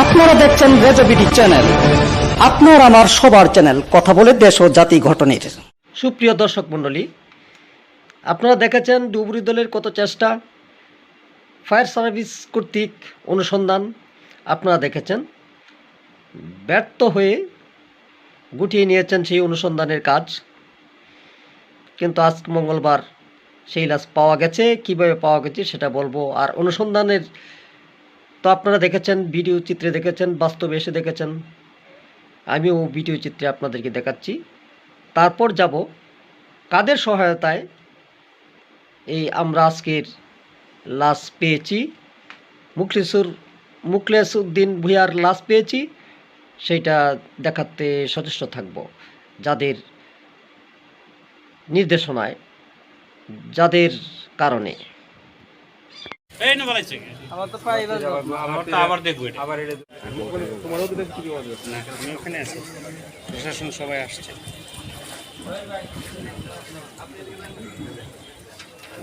আপনারা দেখছেন রেজবিডি চ্যানেল। আপনার আমার সবার চ্যানেল, কথা বলে দেশ ও জাতি ঘটনের। সুপ্রিয় দর্শক মণ্ডলী, আপনারা দেখেছেন ডুবুরি দলের কত চেষ্টা? ফায়ার সার্ভিস কর্তৃক অনুসন্ধান আপনারা দেখেছেন। ব্যর্থ হয়ে গুটিয়ে নিয়েছেন সেই অনুসন্ধানের কাজ। কিন্তু আজ মঙ্গলবার সেই লাশ পাওয়া গেছে, কীভাবে পাওয়া গেছে সেটা বলব। আর অনুসন্ধানের তো আপনারা দেখেছেন, ভিডিও চিত্রে দেখেছেন, বাস্তবে এসে দেখেছেন। আমিও ভিডিও চিত্রে আপনাদেরকে দেখাচ্ছি। তারপর যাব কাদের সহায়তায় এই আমরা আজকের লাশ পেয়েছি। মুখলিসুর মুখলেস উদ্দিন ভুইয়ার লাশ পেয়েছি। সেইটা দেখাতে সচেষ্ট থাকব। যাদের নির্দেশনায়, যাদের কারণে। এই না বলাইছে আমার তো পাই আমারটা আবার দেখব এটা। আবার এটা না আমি ওখানে আছি। প্রশাসন সবাই আসছে।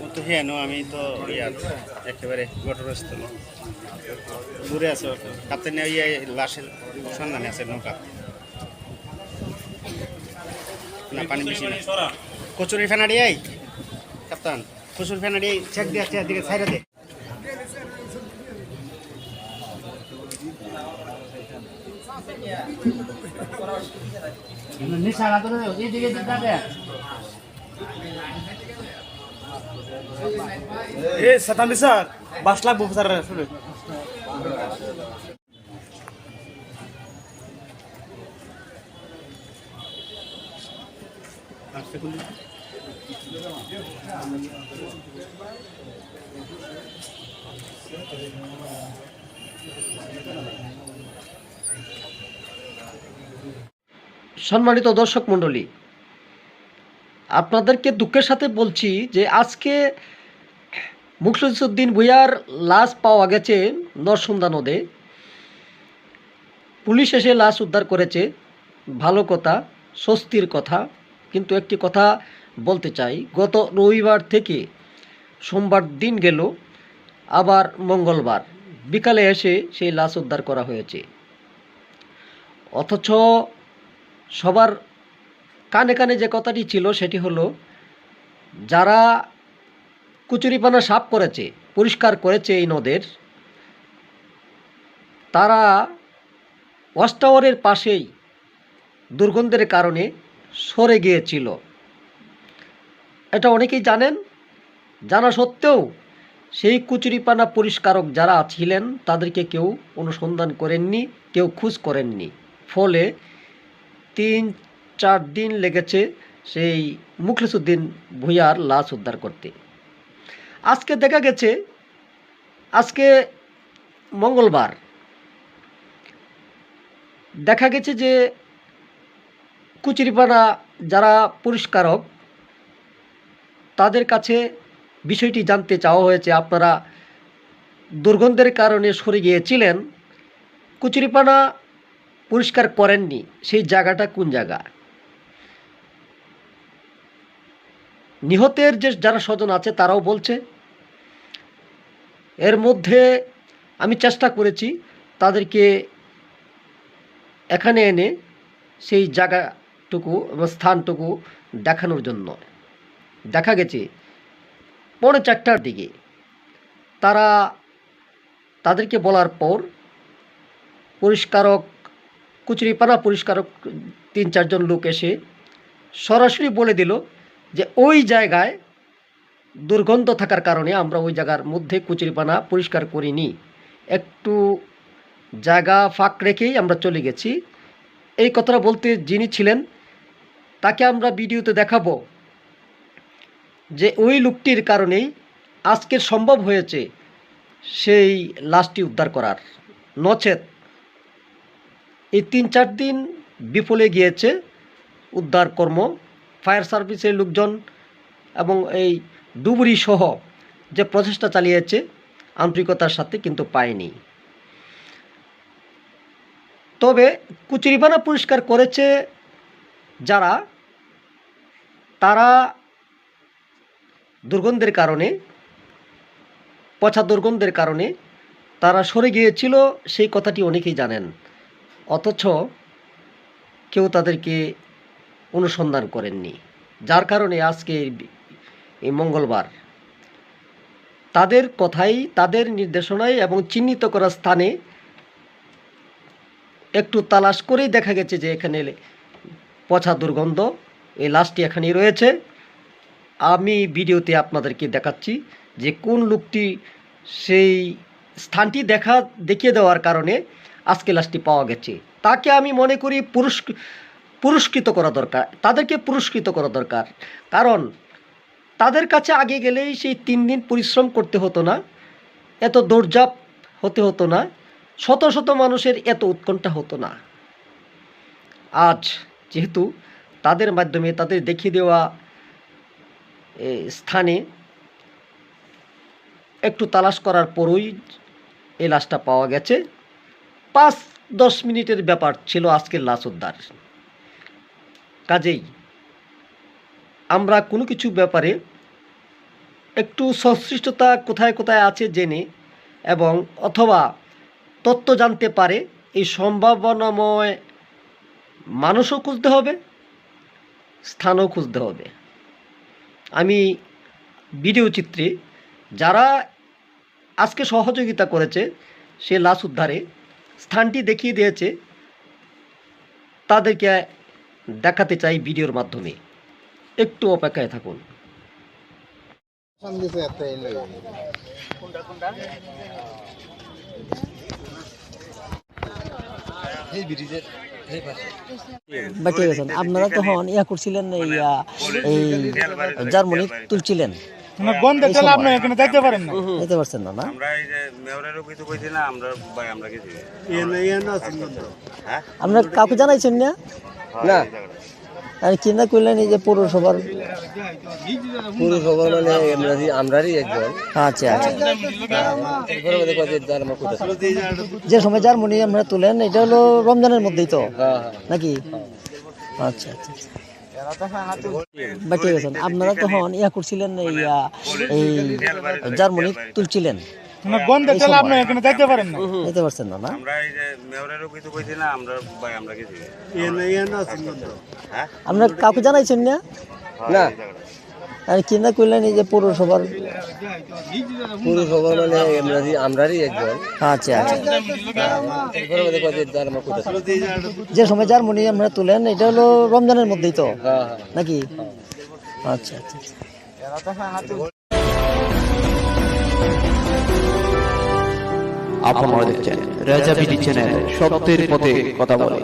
ও তো হ্যাঁ আমি তো ইয়ার একেবারে ঘটনাস্থল। দূরে আছে কাপ্তেন ইয়ে লাশের সন্ধানে আছে নৌকা। না পানি বেশি না। কচুরি ফেনাড়ি আই কাপ্তান। কচুরি ফেনাড়ি চেক দিয়ে চেক দিকে ছাইরা দে। এ শতাব্দী স্যার বাস লাগবো স্যার আসলে সম্মানিত দর্শক মণ্ডলী, আপনাদেরকে দুঃখের সাথে বলছি যে আজকে মুখলিসুদ্দিন ভুইয়ার লাশ পাওয়া গেছে নরসুন্দা নদে। পুলিশ এসে লাশ উদ্ধার করেছে, ভালো কথা, স্বস্তির কথা। কিন্তু একটি কথা বলতে চাই, গত রবিবার থেকে সোমবার দিন গেল, আবার মঙ্গলবার, বিকালে এসে সেই লাশ উদ্ধার করা হয়েছে। অথচ সবার কানে কানে যে কথাটি ছিল সেটি হলো, যারা কুচুরিপানা সাফ করেছে, পরিষ্কার করেছে এই নদের, তারা ওয়াচ টাওয়ারের পাশেই দুর্গন্ধের কারণে সরে গিয়েছিল। এটা অনেকেই জানেন। জানা সত্ত্বেও সেই কুচুরিপানা পরিষ্কারক যারা ছিলেন, তাদেরকে কেউ অনুসন্ধান করেননি, কেউ খোঁজ করেননি। ফলে তিন, চার দিন লেগেছে সেই মুখলিসুদ্দিন ভুইয়ার লাশ উদ্ধার করতে। আজকে দেখা গেছে, আজকে মঙ্গলবার দেখা গেছে যে কুচিরিপানা যারা পরিষ্কারক তাদের কাছে বিষয়টি জানতে চাওয়া হয়েছে। আপনারা দুর্গন্ধের কারণে সরে গিয়েছিলেন। কুচুরিপানা পরিষ্কার করেননি, সেই জায়গাটা কোন জায়গা? নিহতের যে যারা স্বজন আছে, তারাও বলছে, এর মধ্যে আমি চেষ্টা করেছি তাদেরকে এখানে এনে সেই জায়গাটুকু স্থানটুকু দেখানোর জন্য। দেখা গেছে, পৌনে চারটার দিকে তারা তাদেরকে বলার পর পরিষ্কারক কুচুরিপানা পরিষ্কারক তিন চারজন লোক এসে সরাসরি বলে দিল যে ওই জায়গায় দুর্গন্ধ থাকার কারণে আমরা ওই জায়গার মধ্যে কুচুরিপানা পরিষ্কার করিনি। একটু জায়গা ফাঁক রেখেই আমরা চলে গেছি। এই কথাটা বলতে যিনি ছিলেন, তাকে আমরা ভিডিওতে দেখাবো যে ওই লোকটির কারণেই আজকের সম্ভব হয়েছে সেই লাশটি উদ্ধার করার। নচেত এই তিন চার দিন বিফলে গিয়েছে উদ্ধার কর্ম, ফায়ার সার্ভিসের লোকজন এবং এই ডুবুরি সহ যে প্রচেষ্টা চালিয়েছে, আন্তরিকতার সাথে কিন্তু পায়নি। তবে কুচুরিপানা পরিষ্কার করেছে যারা, তারা দুর্গন্ধের কারণে, পচা দুর্গন্ধের কারণে তারা সরে গিয়েছিল, সেই কথাটি অনেকেই জানেন। অথচ কেউ তাদেরকে অনুসন্ধান করেননি। যার কারণে আজকে এই- মঙ্গলবার তাদের কথাই, তাদের নির্দেশনায় এবং চিহ্নিত করা স্থানে একটু তালাশ করেই দেখা গেছে যে এখানে পচা দুর্গন্ধ, এই লাশটি এখানেই রয়েছে। আমি ভিডিওতে আপনাদেরকে দেখাচ্ছি যে কোন লোকটি সেই স্থানটি দেখা, দেখিয়ে দেওয়ার কারণে আজকে লাশটি পাওয়া গেছে। তাকে আমি মনে করি পুরস্ক পুরস্কৃত করা দরকার। তাদেরকে পুরস্কৃত করা দরকার। কারণ তাদের কাছে আগে গেলেই সেই তিন দিন পরিশ্রম করতে হতো না, এত দৌড়জাপ হতে হতো না, শত শত মানুষের এত উৎকণ্ঠা হতো না। আজ যেহেতু তাদের মাধ্যমে তাদের দেখিয়ে দেওয়া স্থানে একটু তালাশ করার পরই এই লাশটা পাওয়া গেছে। পাঁচ, দশ মিনিটের ব্যাপার ছিল আজকের লাশ উদ্ধার। কাজেই আমরা কোনো কিছু ব্যাপারে একটু সংশ্লিষ্টতা কোথায় কোথায় আছে জেনে এবং অথবা তথ্য জানতে পারে, এই সম্ভাবনাময় মানুষও খুঁজতে হবে, স্থানও খুঁজতে হবে। আমি ভিডিও চিত্রে যারা আজকে সহযোগিতা করেছে সে লাশ উদ্ধারে স্থানটি দেখিয়ে দিয়েছে। তাদেরকে দেখাতে চাই ভিডিওর মাধ্যমে। একটু অপেক্ষায় থাকুন। আপনারা তখন ইয়া করছিলেন জার্মানি তুলছিলেন। মানে বন্ধ চলে আপনি এখানে যাইতে পারেন না। যেতে পারছেন না না? আমরা এই যে কইছি না আমরা ভাই আমরা গেছি হ্যাঁ? আপনারা কাউকে জানাইছেন না? না। আর কিনা করলেন এই যে পৌরসভার? পুরসভা মানে আমরা আমরারই একজন আচ্ছা আচ্ছা। যার যে সময় জার্মানি আমরা তুলেন এটা হলো রমজানের মধ্যেই তো হ্যাঁ হ্যাঁ। নাকি? আচ্ছা আচ্ছা। আচ্ছা। বেঁচে গেছেন আপনারা তখন ইয়া করছিলেন এই জার্মানি তুলছিলেন। বন্ধ চলে আপনি এখানে যাইতে পারেন না। যেতে পারছেন না না? আমরা এই যে মেয়রেরও কিছু কইছি না আমরা ভাই আমরা গেছি হ্যাঁ আপনারা কাউকে জানাইছেন না? না। আর কিনা করলেন এই যে পৌরসভার পুরসভা মানে আমরা আমরারই একজন আচ্ছা আচ্ছা। যার যে সময় জার্মানি আমরা তুলেন এটা হলো রমজানের মধ্যেই তো? হ্যাঁ হ্যাঁ। নাকি? আচ্ছা আচ্ছা আচ্ছা। আপনারা দেখছেন রাজা বিডি চ্যানেল সত্যের পথে কথা বলে।